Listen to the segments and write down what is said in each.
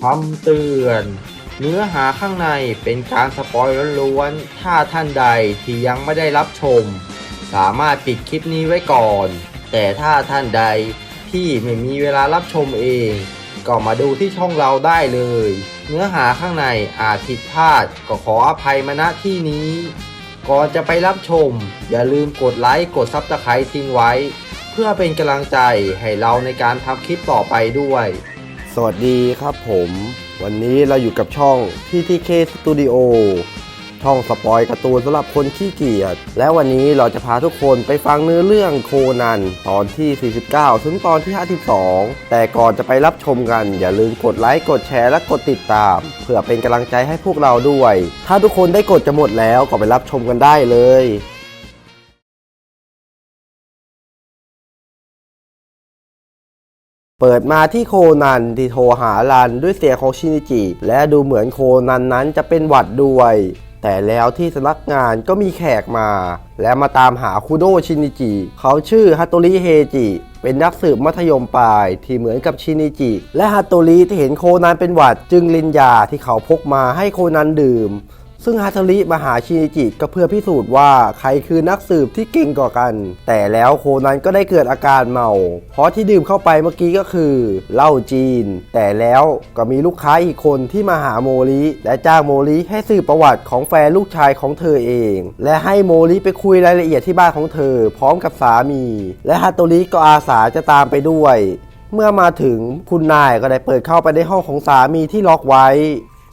คำเตือน เนื้อหาข้างในเป็นการสปอยล้วนๆ ถ้าท่านใดที่ยังไม่ได้รับชม สามารถปิดคลิปนี้ไว้ก่อน แต่ถ้าท่านใดที่ไม่มีเวลารับชมเอง ก็มาดูที่ช่องเราได้เลย เนื้อหาข้างในอาจผิดพลาดก็ขออภัยมาณที่นี้ ก่อนจะไปรับชม อย่าลืมกดไลค์กดซับสไครต์ทิ้งไว้ เพื่อเป็นกำลังใจให้เราในการทำคลิปต่อไปด้วย วัสดีครับผม วันนี้เราอยู่กับช่อง TTK Studio ช่องสปอยการ์ตูนสำหรับคนขี้เกียจและวันนี้เราจะพาทุกคนไปฟังเนื้อเรื่องโคนัน ตอนที่ 49 ถึงตอนที่ 52 แต่ก่อนจะไปรับชมกัน อย่าลืมกดไลค์ กดแชร์ และกดติดตาม เพื่อเป็นกำลังใจให้พวกเราด้วย ถ้าทุกคนได้กดจะหมดแล้วก็ไปรับชมกันได้เลย เปิดมาที่โคนันที่โทรหารันด้วยเสียงของชินิจิ และดูเหมือนโคนันนั้นจะเป็นหวัดด้วย แต่แล้วที่สำนักงานก็มีแขกมา และมาตามหาคุโดชินิจิ เขาชื่อฮัตโตริเฮจิ เป็นนักสืบมัธยมปลายที่เหมือนกับชินิจิ และฮัตโตริที่เห็นโคนันเป็นหวัดจึงลินยาที่เขาพกมาให้โคนันดื่ม ซึ่งฮาทาริมาหาชินิจิก็เพื่อพิสูจน์ว่าใครคือนักสืบที่เก่งกว่ากัน แต่แล้วโคนันก็ได้เกิดอาการเมา เพราะที่ดื่มเข้าไปเมื่อกี้ก็คือเหล้าจีน แต่แล้วก็มีลูกค้าอีกคนที่มาหาโมริและจ้างโมริให้สืบประวัติของแฟนลูกชายของเธอเอง และให้โมริไปคุยรายละเอียดที่บ้านของเธอ พร้อมกับสามี และฮาโตริก็อาสาจะตามไปด้วยเมื่อมาถึงคุณนายก็ได้เปิดเข้าไปในห้องของสามีที่ล็อกไว้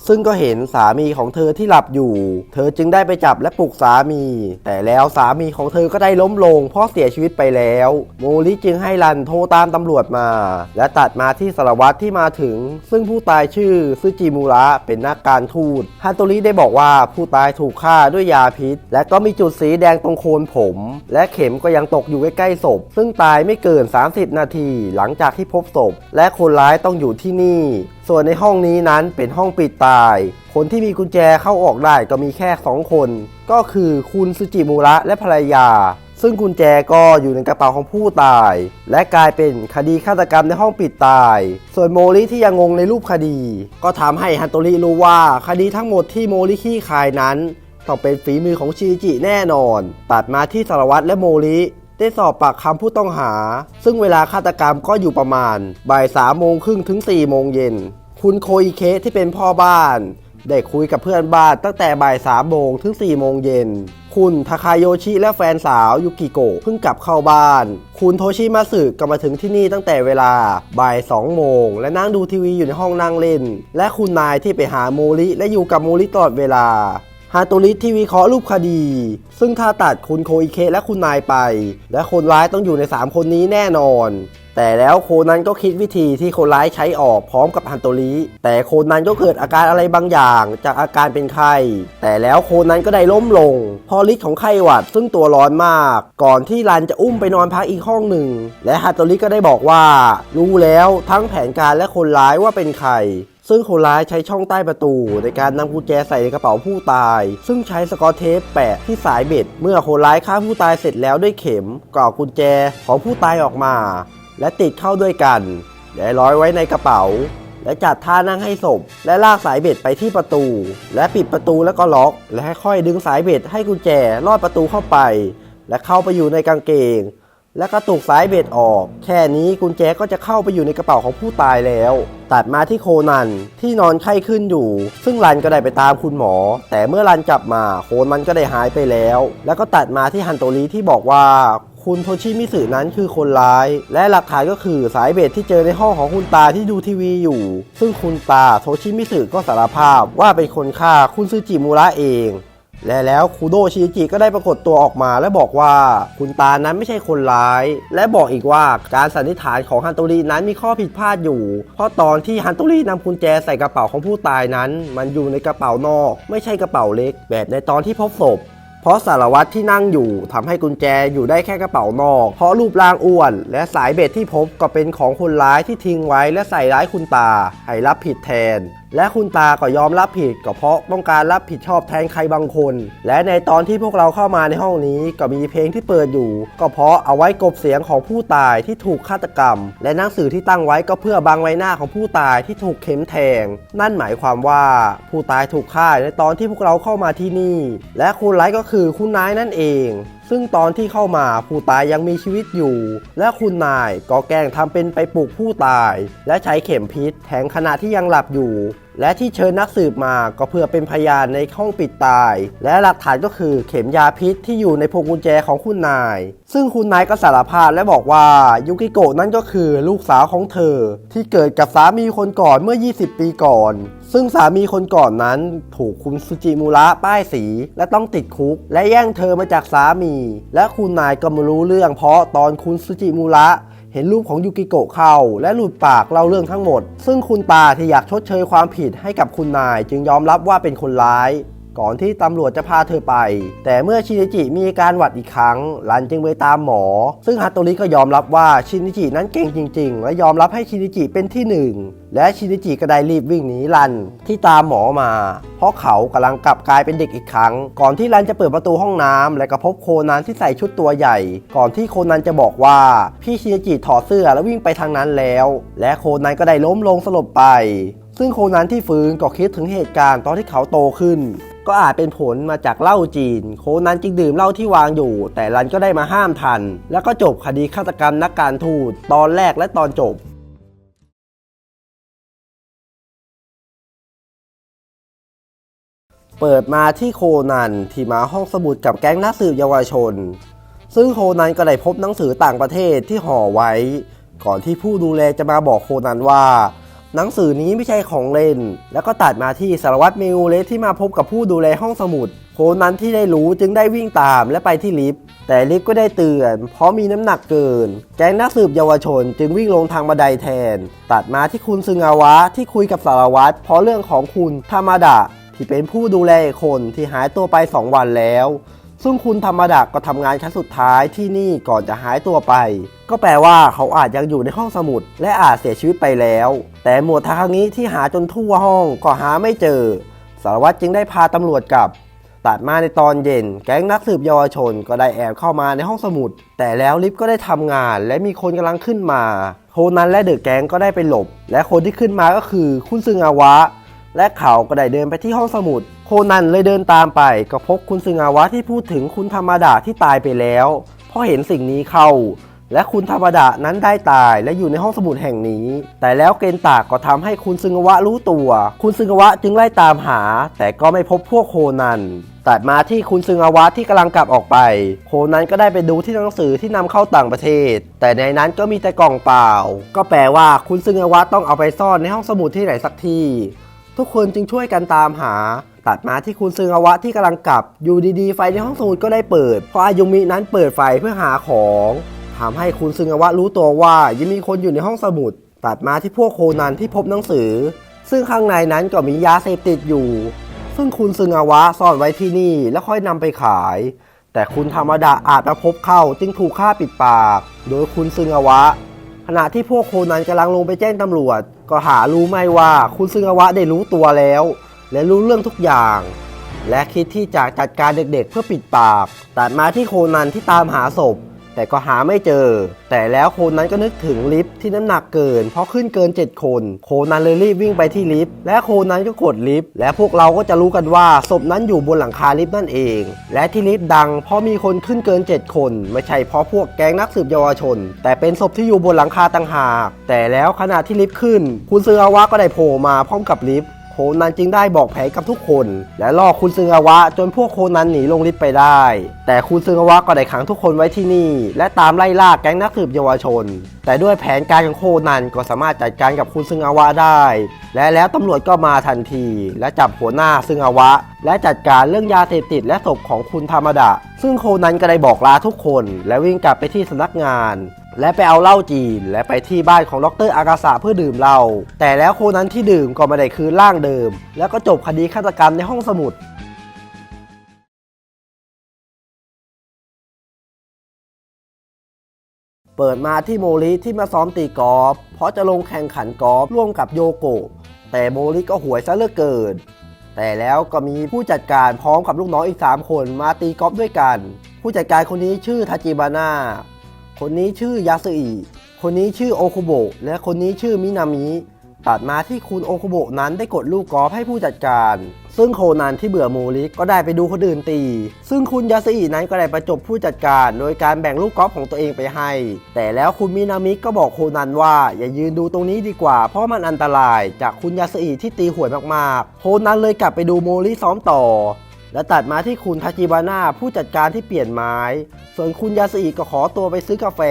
ซึ่งก็เห็นสามีของเธอที่หลับอยู่ เธอจึงได้ไปจับและปลุกสามี แต่แล้วสามีของเธอก็ได้ล้มลงเพราะเสียชีวิตไปแล้ว โมริจึงให้รันโทรตามตำรวจมา และตัดมาที่สารวัตรที่มาถึง ซึ่งผู้ตายชื่อซึจิมูระเป็นนักการทูตฮันโตริได้บอกว่าผู้ตายถูกฆ่าด้วยยาพิษ และก็มีจุดสีแดงตรงโคนผม และเข็มก็ยังตกอยู่ใกล้ๆศพ ซึ่งตายไม่เกิน 30 นาที หลังจากที่พบศพ และคนร้ายต้องอยู่ที่นี่ ส่วนในห้องนี้นั้นเป็นห้องปิดตาย คนที่มีกุญแจเข้าออกได้ก็มีแค่ 2 คน ก็คือคุณซูจิมูระและภรรยา ซึ่งกุญแจก็อยู่ในกระเป๋าของผู้ตาย และกลายเป็นคดีฆาตกรรมในห้องปิดตาย ส่วนโมริที่ยังงงในรูปคดี ก็ทำให้ฮันโตริรู้ว่าคดีทั้งหมดที่โมริขี้คายนั้นต้องเป็นฝีมือของชิจิแน่นอน ตัดมาที่สารวัตรและโมริ ได้สอบปากคำผู้ต้องหา ซึ่งเวลาฆาตกรรมก็อยู่ประมาณ บ่ายสามโมงครึ่งถึง4ี่โมงเย็น คุณโคอิเคที่เป็นพ่อบ้าน ได้คุยกับเพื่อนบ้านตั้งแต่บ่ายสามโมงถึง4ี่โมงเย็น คุณทาคาโยชิและแฟนสาวยุกิโกะเพิ่งกลับเข้าบ้าน คุณโทชิมาสึก็มาถึงที่นี่ตั้งแต่เวลาบ่าย2โมงและนั่งดูทีวีอยู่ในห้องนั่งเล่น และคุณนายที่ไปหาโมริและอยู่กับโมริตลอดเวลา ฮาโตริที่วิเคราะห์รูปคดี ซึ่งถ้าตัดคุณโคอิเคและคุณนายไป และคนร้ายต้องอยู่ใน 3 คนนี้แน่นอน แต่แล้วโคนั้นก็คิดวิธีที่คนร้ายใช้ออกพร้อมกับฮันโตริแต่โคนั้นก็เกิดอาการอะไรบางอย่างจากอาการเป็นไข้แต่แล้วโคนั้นก็ได้ล้มลงเพอฤทธิ์ของไข้หวัดซึ่งตัวร้อนมาก ก่อนที่รันจะอุ้มไปนอนพักอีกห้องหนึ่ง และฮันโตริก็ได้บอกว่า รู้แล้วทั้งแผนการและคนร้ายว่าเป็นใคร ซึ่งคนร้ายใช้ช่องใต้ประตู ในการนำกุญแจใส่ในกระเป๋าผู้ตาย ซึ่งใช้สกอตเทปแปะที่สายเบ็ด เมื่อคนร้ายฆ่าผู้ตายเสร็จแล้วด้วยเข็มก็เอกุญแจของผู้ตายออกมา และติดเข้าด้วยกันและร้อยไว้ในกระเป๋า และจัดท่านั่งให้ศพ และลากสายเบ็ดไปที่ประตู และปิดประตูแล้วก็ล็อก และค่อยดึงสายเบ็ดให้กุญแจลอดประตูเข้าไป และเข้าไปอยู่ในกางเกง และกระตุกสายเบ็ดออก แค่นี้กุญแจก็จะเข้าไปอยู่ในกระเป๋าของผู้ตายแล้ว ตัดมาที่โคนันที่นอนไข้ขึ้นอยู่ ซึ่งรันก็ได้ไปตามคุณหมอ แต่เมื่อรันกลับมาโคนันก็ได้หายไปแล้ว แล้วก็ตัดมาที่ฮันโตริที่บอกว่าคุณโทชิมิสึนั้นคือคนร้าย และหลักฐานก็คือสายเบ็ดที่เจอในห้องของคุณตาที่ดูทีวีอยู่ ซึ่งคุณตาโทชิมิสึก็สารภาพว่าเป็นคนฆ่าคุณซูจิมูระเอง และแล้วคูโดชิจิก็ได้ปรากฏตัวออกมาและบอกว่าคุณตานั้นไม่ใช่คนร้าย และบอกอีกว่าการสันนิษฐานของฮันโตรินั้นมีข้อผิดพลาดอยู่ เพราะตอนที่ฮันโตรินำกุญแจใส่กระเป๋าของผู้ตายนั้น มันอยู่ในกระเป๋านอก ไม่ใช่กระเป๋าเล็ก แบบในตอนที่พบศพเพราะสารวัตรที่นั่งอยู่ทำให้กุญแจอยู่ได้แค่กระเป๋านอก เพราะรูปร่างอ้วน และสายเบ็ดที่พบก็เป็นของคนร้ายที่ทิ้งไว้และใส่ร้ายคุณตาให้รับผิดแทนและคุณตาก็ยอมรับผิดก็เพราะต้องการรับผิดชอบแทนใครบางคน และในตอนที่พวกเราเข้ามาในห้องนี้ก็มีเพลงที่เปิดอยู่ ก็เพราะเอาไว้กบเสียงของผู้ตายที่ถูกฆาตกรรม และหนังสือที่ตั้งไว้ก็เพื่อบังไว้หน้าของผู้ตายที่ถูกเข็มแทง นั่นหมายความว่าผู้ตายถูกฆ่าในตอนที่พวกเราเข้ามาที่นี่ และคนร้ายก็คือคุณนายนั่นเองซึ่งตอนที่เข้ามาผู้ตายยังมีชีวิตอยู่ และคุณนายก็แกล้งทำเป็นไปปลุกผู้ตาย และใช้เข็มพิษแทงขณะที่ยังหลับอยู่ และที่เชิญนักสืบมาก็เพื่อเป็นพยานในห้องปิดตาย และหลักฐานก็คือเข็มยาพิษที่อยู่ในพวงกุญแจของคุณนาย ซึ่งคุณนายก็สารภาพและบอกว่ายุกิโกะนั่นก็คือลูกสาวของเธอ ที่เกิดกับสามีคนก่อนเมื่อ 20 ปีก่อน ซึ่งสามีคนก่อนนั้นถูกคุณซูจิมุระป้ายสีและต้องติดคุก และแย่งเธอมาจากสามี และคุณนายก็ไม่รู้เรื่องเพราะตอนคุณซูจิมุระ เห็นรูปของยูกิโกะเข้า และหลุดปากเล่าเรื่องทั้งหมด ซึ่งคุณตาที่อยากชดเชยความผิดให้กับคุณนาย จึงยอมรับว่าเป็นคนร้าย ก่อนที่ตำรวจจะพาเธอไป แต่เมื่อชินิจิมีอาการหวัดอีกครั้งรันจึงไปตามหมอ ซึ่งฮัตโตริก็ยอมรับว่าชินิจินั้นเก่งจริง ๆ และยอมรับให้ชินิจิเป็นที่หนึ่งและชินิจิก็ได้รีบวิ่งหนีรันที่ตามหมอมา เพราะเขากำลังกลับกลายเป็นเด็กอีกครั้ง ก่อนที่รันจะเปิดประตูห้องน้ำและก็พบโคนันที่ใส่ชุดตัวใหญ่ ก่อนที่โคนันจะบอกว่าพี่ชินิจิถอดเสื้อแล้ววิ่งไปทางนั้นแล้ว และโคนันก็ได้ล้มลงสลบไป ซึ่งโคนันที่ฟื้นก็คิดถึงเหตุการณ์ตอนที่เขาโตขึ้น ก็อาจเป็นผลมาจากเหล้าจีน โคนั้นจึงดื่มเหล้าที่วางอยู่ แต่รันก็ได้มาห้ามทัน แล้วก็จบคดีฆาตกรรมนักการทูตตอนแรกและตอนจบเปิดมาที่โคนันที่มาห้องสมุดกับแก๊งนักสืบเยาวชน ซึ่งโคนันก็ได้พบหนังสือต่างประเทศที่ห่อไว้ ก่อนที่ผู้ดูแลจะมาบอกโคนันว่า หนังสือนี้ไม่ใช่ของเล่น แล้วก็ตัดมาที่สารวัตรเมงูเลสที่มาพบกับผู้ดูแลห้องสมุด โคนั้นที่ได้รู้จึงได้วิ่งตามและไปที่ลิฟต์ แต่ลิฟต์ก็ได้เตือน เพราะมีน้ำหนักเกิน แก๊งนักสืบเยาวชนจึงวิ่งลงทางบันไดแทน ตัดมาที่คุณซึงอาวะที่คุยกับสารวัตรเพราะเรื่องของคุณธรรมดะที่เป็นผู้ดูแลคนที่หายตัวไป 2 วันแล้ว ซึ่งคุณธรรมดาก็ทำงานครั้งสุดท้ายที่นี่ก่อนจะหายตัวไป ก็แปลว่าเขาอาจยังอยู่ในห้องสมุด และอาจเสียชีวิตไปแล้ว แต่หมวดทางนี้ที่หาจนทั่วห้องก็หาไม่เจอ สารวัตรจึงได้พาตำรวจกลับตัดมาในตอนเย็น แก๊งนักสืบเยาวชนก็ได้แอบเข้ามาในห้องสมุด แต่แล้วลิฟต์ก็ได้ทำงาน และมีคนกำลังขึ้นมา โคนันและเดอะแก๊งก็ได้ไปหลบ และคนที่ขึ้นมาก็คือคุณซึงอาวะ และเขาก็ได้เดินไปที่ห้องสมุด โคนันเลยเดินตามไปก็พบคุณซึงอาวะที่พูดถึงคุณธรรมดาที่ตายไปแล้วเพราะเห็นสิ่งนี้เข้า และคุณธรรมดานั้นได้ตายและอยู่ในห้องสมุดแห่งนี้ แต่แล้วเกณฑ์ตากก็ทำให้คุณซึงอาวะรู้ตัว คุณซึงอาวะจึงไล่ตามหา แต่ก็ไม่พบพวกโคนันตัดมาที่คุณซึงอาวะที่กำลังกลับออกไป โคนันก็ได้ไปดูที่หนังสือที่นำเข้าต่างประเทศ แต่ในนั้นก็มีแต่กล่องเปล่า ก็แปลว่าคุณซึงอาวะต้องเอาไปซ่อนในห้องสมุดที่ไหนสักที่ ทุกคนจึงช่วยกันตามหา ตัดมาที่คุณซึงอาวะที่กำลังกลับ อยู่ดีๆ ไฟในห้องสมุดก็ได้เปิด เพราะอายุมินั้นเปิดไฟเพื่อหาของทำให้คุณซึงอาวะรู้ตัวว่ายังมีคนอยู่ในห้องสมุด ตัดมาที่พวกโคนันที่พบหนังสือ ซึ่งข้างในนั้นก็มียาเสพติดอยู่ ซึ่งคุณซึงอาวะซ่อนไว้ที่นี่แล้วค่อยนำไปขาย แต่คุณธรรมดาอาจมาพบเข้าจึงถูกฆ่าปิดปาก โดยคุณซึงอาวะ ขณะที่พวกโคนันกำลังลงไปแจ้งตำรวจ ก็หารู้ไม่ว่าคุณซึงอาวะได้รู้ตัวแล้ว และรู้เรื่องทุกอย่าง และคิดที่จะจัดการเด็กๆเพื่อปิดปากตัดมาที่โคนันที่ตามหาศพ แต่ก็หาไม่เจอ แต่แล้วโคนั้นก็นึกถึงลิฟที่น้ำหนักเกิน เพราะขึ้นเกิน 7 คน โคนั้นเลยรีบวิ่งไปที่ลิฟต์และโคนั้นก็กดลิฟต์และพวกเราก็จะรู้กันว่าศพนั้นอยู่บนหลังคาลิฟต์นั่นเอง และที่ลิฟต์ดัง เพราะมีคนขึ้นเกิน 7 คน ไม่ใช่เพราะพวกแก๊งนักสืบเยาวชน แต่เป็นศพที่อยู่บนหลังคาต่างหาก แต่แล้วขณะที่ลิฟต์ขึ้น คุณซืออาวะก็ได้โผล่มาพร้อมกับลิฟต์ โคนันจึงได้บอกแผนกับทุกคน และล่อคุณซึงอาวะจนพวกโคนันหนีลงลิฟต์ไปได้ แต่คุณซึงอาวะก็ได้ขังทุกคนไว้ที่นี่ และตามไล่ล่าแก๊งนักสืบเยาวชน แต่ด้วยแผนการของโคนันก็สามารถจัดการกับคุณซึงอาวะได้ และแล้วตำรวจก็มาทันที และจับหัวหน้าซึงอาวะ และจัดการเรื่องยาเสพติดและศพของคุณธรรมดาซึ่งโคนันก็ได้บอกลาทุกคน และวิ่งกลับไปที่สำนักงาน และไปเอาเหล้าจีน และไปที่บ้านของดรอากาสะเพื่อดื่มเหล้าแต่แล้วคนนั้นที่ดื่มก็ไม่ได้คืนร่างเดิม แล้วก็จบคดีฆาตกรรมในห้องสมุดเปิดมาที่โมริที่มาซ้อมตีกอล์ฟเพราะจะลงแข่งขันกอล์ฟร่วมกับโยโกะแต่โมริก็หวยซะเลือกเกิน แต่แล้วก็มีผู้จัดการพร้อมกับลูกน้องอีก 3 คนมาตีกอล์ฟด้วยกัน ผู้จัดการคนนี้ชื่อทาจิบาน่า คนนี้ชื่อยาสึอิคนนี้ชื่อโอคุโบะและคนนี้ชื่อมินามิตัดมาที่คุณโอคุโบะนั้นได้กดลูกกอล์ฟให้ผู้จัดการ ซึ่งโคนันที่เบื่อโมริก็ได้ไปดูคนอื่นตี ซึ่งคุณยาสึอินั้นก็ได้ประจบผู้จัดการ โดยการแบ่งลูกกอล์ฟของตัวเองไปให้ แต่แล้วคุณมินามิก็บอกโคนันว่าอย่ายืนดูตรงนี้ดีกว่า เพราะมันอันตราย จากคุณยาสึอิที่ตีหวยมากๆ โคนันเลยกลับไปดูโมริซ้อมต่อ และตัดมาที่คุณทาจิบาน่าผู้จัดการที่เปลี่ยนไม้ ส่วนคุณยาสึอิก็ขอตัวไปซื้อกาแฟ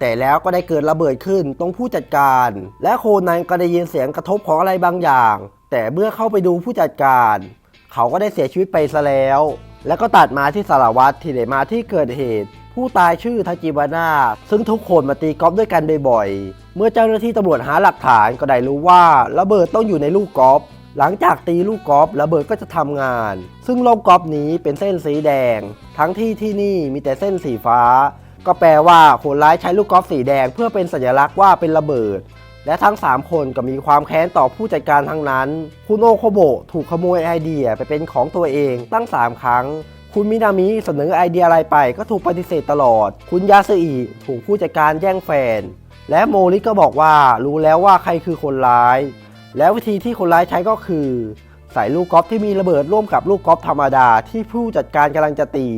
แต่แล้วก็ได้เกิดระเบิดขึ้นตรงผู้จัดการ และโคนันก็ได้ยินเสียงกระทบของอะไรบางอย่าง แต่เมื่อเข้าไปดูผู้จัดการ เขาก็ได้เสียชีวิตไปซะแล้ว แล้วก็ตัดมาที่สารวัตรที่ได้มาที่เกิดเหตุ ผู้ตายชื่อทาจิบาน่าซึ่งทุกคนมาตีกอล์ฟด้วยกันบ่อยๆ เมื่อเจ้าหน้าที่ตำรวจหาหลักฐานก็ได้รู้ว่าระเบิดต้องอยู่ในลูกกอล์ฟ หลังจากตีลูกกอล์ฟระเบิดก็จะทำงาน ซึ่งลูกกอล์ฟนี้เป็นเส้นสีแดง ทั้งที่ที่นี่มีแต่เส้นสีฟ้า ก็แปลว่าคนร้ายใช้ลูกกอล์ฟสีแดง เพื่อเป็นสัญลักษณ์ว่าเป็นระเบิด และทั้ง 3 คนก็มีความแค้นต่อผู้จัดการทั้งนั้น คุณโอโคโบถูกขโมยไอเดียไปเป็นของตัวเองตั้ง 3 ครั้งคุณมินามิเสนอไอเดียอะไรไปก็ถูกปฏิเสธตลอด คุณยาสึอิถูกผู้จัดการแย่งแฟน และโมริก็บอกว่ารู้แล้วว่าใครคือคนร้าย แล้ววิธีที่คนร้ายใช้ก็คือใส่ลูกกอล์ฟที่มีระเบิดร่วมกับลูกกอล์ฟธรรมดาที่ผู้จัดการกำลังจะตี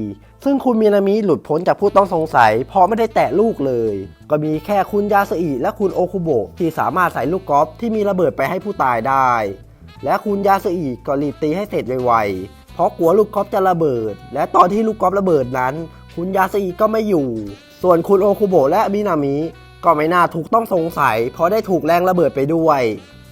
ซึ่งคุณมินามิหลุดพ้นจากผู้ต้องสงสัย เพราะไม่ได้แตะลูกเลย ก็มีแค่คุณยาสอิและคุณโอคุโบะที่สามารถใส่ลูกกอล์ฟที่มีระเบิดไปให้ผู้ตายได้ และคุณยาสอิก็รีบตีให้เสร็จไวๆเพราะกลัวลูกกอล์ฟจะระเบิด และตอนที่ลูกกอล์ฟระเบิดนั้น คุณยาสอิก็ไม่อยู่ ส่วนคุณโอคุโบะและมินามิก็ไม่น่าถูกต้องสงสัย เพราะได้ถูกแรงระเบิดไปด้วย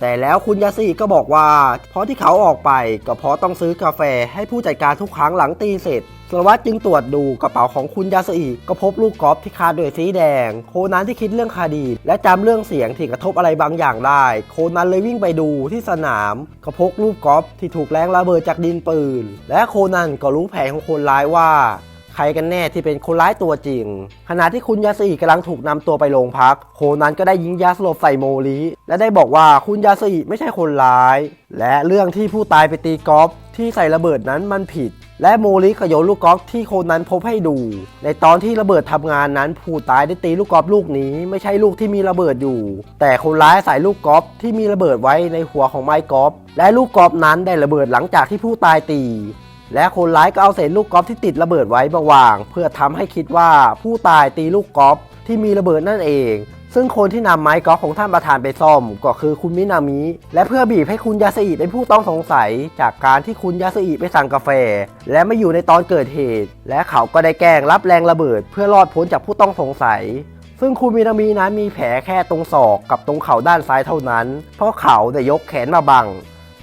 แต่แล้วคุณยาสีก็บอกว่า เพราะที่เขาออกไปก็เพราะต้องซื้อกาแฟให้ผู้จัดการทุกครั้งหลังตีเสร็จสารวัตรจึงตรวจดูกระเป๋าของคุณยาสีก็พบลูกกอล์ฟที่คาดด้วยสีแดง โคนันที่คิดเรื่องคดี และจำเรื่องเสียงที่กระทบอะไรบางอย่างได้ โคนันเลยวิ่งไปดูที่สนามก็พบลูกกอล์ฟที่ถูกแรงระเบิดจากดินปืน และโคนันก็รู้แผนของคนร้ายว่า ใครกันแน่ที่เป็นคนร้ายตัวจริง ขณะที่คุณยาสอีกำลังถูกนำตัวไปโรงพัก โคนันก็ได้ยิงยาสลบใส่โมริและได้บอกว่าคุณยาสอีไม่ใช่คนร้าย และเรื่องที่ผู้ตายไปตีกอล์ฟที่ใส่ระเบิดนั้นมันผิด และโมริก็โยนลูกกอล์ฟที่โคนันพบให้ดู ในตอนที่ระเบิดทำงานนั้น ผู้ตายได้ตีลูกกอล์ฟลูกนี้ไม่ใช่ลูกที่มีระเบิดอยู่ แต่คนร้ายใส่ลูกกอล์ฟที่มีระเบิดไว้ในหัวของไม้กอล์ฟและลูกกอล์ฟนั้นได้ระเบิดหลังจากที่ผู้ตายตี และคนร้ายก็เอาเศษลูกกอล์ฟที่ติดระเบิดไว้มาวาง เพื่อทำให้คิดว่าผู้ตายตีลูกกอล์ฟที่มีระเบิดนั่นเอง ซึ่งคนที่นำไม้กอล์ฟของท่านประธานไปซ่อม ก็คือคุณมินามิ และเพื่อบีบให้คุณยาสอิเป็นผู้ต้องสงสัย จากการที่คุณยาสอิไปสั่งกาแฟ และไม่อยู่ในตอนเกิดเหตุ และเขาก็ได้แกล้งรับแรงระเบิด เพื่อรอดพ้นจากผู้ต้องสงสัยซึ่งคุณมินามินั้นมีแผลแค่ตรงศอกกับตรงเข่าด้านซ้ายเท่านั้น เพราะเขาได้ยกแขนมาบัง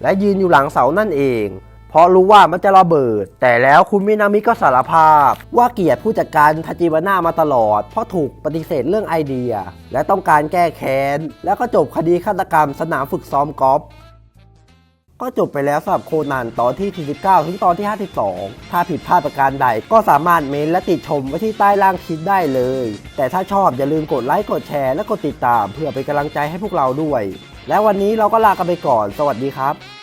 และยืนอยู่หลังเสานั่นเอง เพราะรู้ว่ามันจะระเบิด แต่แล้วคุณมินามิก็สารภาพ ว่าเกลียดผู้จัดการทาจิบาน่ามาตลอด เพราะถูกปฏิเสธเรื่องไอเดีย และต้องการแก้แค้น แล้วก็จบคดีฆาตกรรมสนามฝึกซ้อมกอล์ฟก็จบไปแล้วสำหรับโคนันตอนที่ 49 ถึงตอนที่ 52 ถ้าผิดพลาดประการใดก็สามารถเมนและติดชมไว้ที่ใต้ล่างคลิปได้เลย แต่ถ้าชอบอย่าลืมกดไลค์กดแชร์และกดติดตาม เพื่อเป็นกำลังใจให้พวกเราด้วย และวันนี้เราก็ลากันไปก่อน สวัสดีครับ